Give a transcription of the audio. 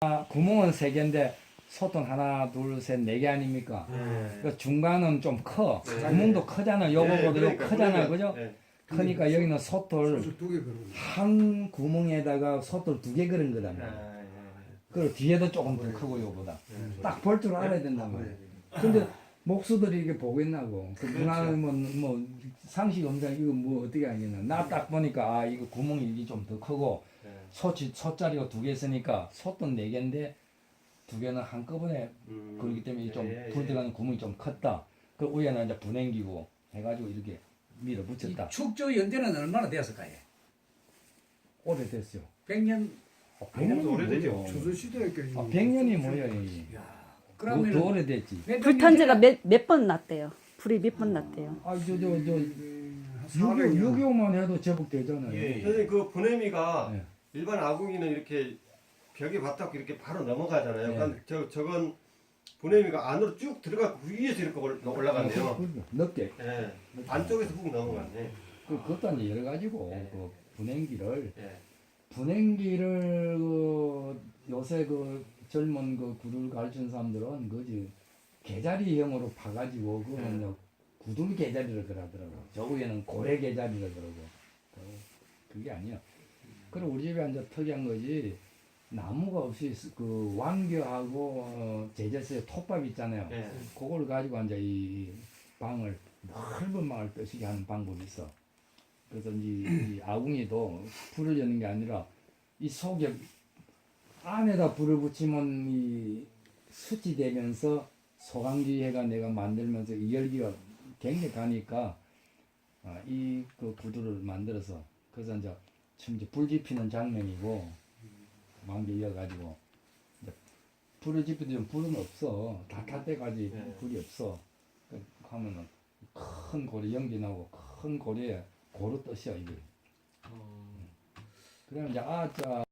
아, 구멍은 세 개인데 소통 하나, 둘, 셋, 네 개 아닙니까? 네. 그 중간은 좀 커. 네. 구멍도 크잖아요. 요거보다 요 크잖아요. 그죠? 네. 크니까 여기는 솥을 소주 두개 그런 거. 한 구멍에다가 솥을 두개 그런 네. 말이에요. 그리고 뒤에도 조금 더 크고 요보다. 딱 볼 줄 알아야 된단 네. 말이에요. 근데 목수들이 이게 보겠나고. 그 그렇죠. 문화면 뭐 상식 없는 이거 뭐 어떻게 하겠나. 나 딱 보니까 아 이거 구멍이 좀 더 크고 네. 솥이 솥자리가 두 개 있으니까 솥도 네 개인데 두 개는 한꺼번에 음. 그렇기 때문에 좀 예, 예. 불 들어가는 구멍이 좀 컸다. 그 위에는 이제 분행기고 해가지고 이렇게 밀어붙였다. 축조 연대는 얼마나 되었을까요? 오래됐어요. 100년. 어, 백년도 오래되죠. 뭐예요? 조선시대에 꽤 아, 100년이 뭐야 이. 야, 더, 그러면 더 오래됐지. 불탄지가 몇 몇 번 났대요. 불이 몇 번 났대요. 아, 저, 저, 저, 한 6.25, 400년. 6.25만 해도 제법 되잖아요. 예, 선생님 그 보내미가 네. 일반 아궁이는 이렇게 벽에 맞닿고 이렇게 바로 넘어가잖아요. 네. 그러니까 저 저건 보내미가 안으로 쭉 들어가고 위에서 이렇게 올- 올라갔네요. 그, 그, 넓게. 예. 안쪽에서 훅 넘어갔네. 그, 그것도 이제 여러 가지고, 네. 그 분행기를, 예. 분행기를, 그, 요새 그 젊은 그 구두를 가르치는 사람들은 그지 개자리형으로 파가지고, 그거는 네. 이제 구두 개자리를 그러더라고. 저 위에는 고래 개자리를 그러고. 그- 그게 아니야. 그리고 우리 집에 이제 특이한 거지, 나무가 없이 그 왕겨하고 어, 제재스의 톱밥 있잖아요. 예. 그걸 가지고 이제 이 방을 넓은 방을 뜨시게 하는 방법이 있어. 그래서 이제 이 아궁이도 불을 여는 게 아니라 이 속에 안에다 불을 붙이면 이 수치되면서 소강기회가 내가 만들면서 이 열기가 굉장히 가니까 아, 이그 구두를 만들어서 그래서 이제 참 이제 불 지피는 장면이고 만개 이어가지고 이제 불을 지피면 불은 없어. 다 탈 때까지 네. 불이 없어. 그 하면은 큰 고리 연기 나고 큰 고리에 고루 뜻이야 이게. 그래 이제 아자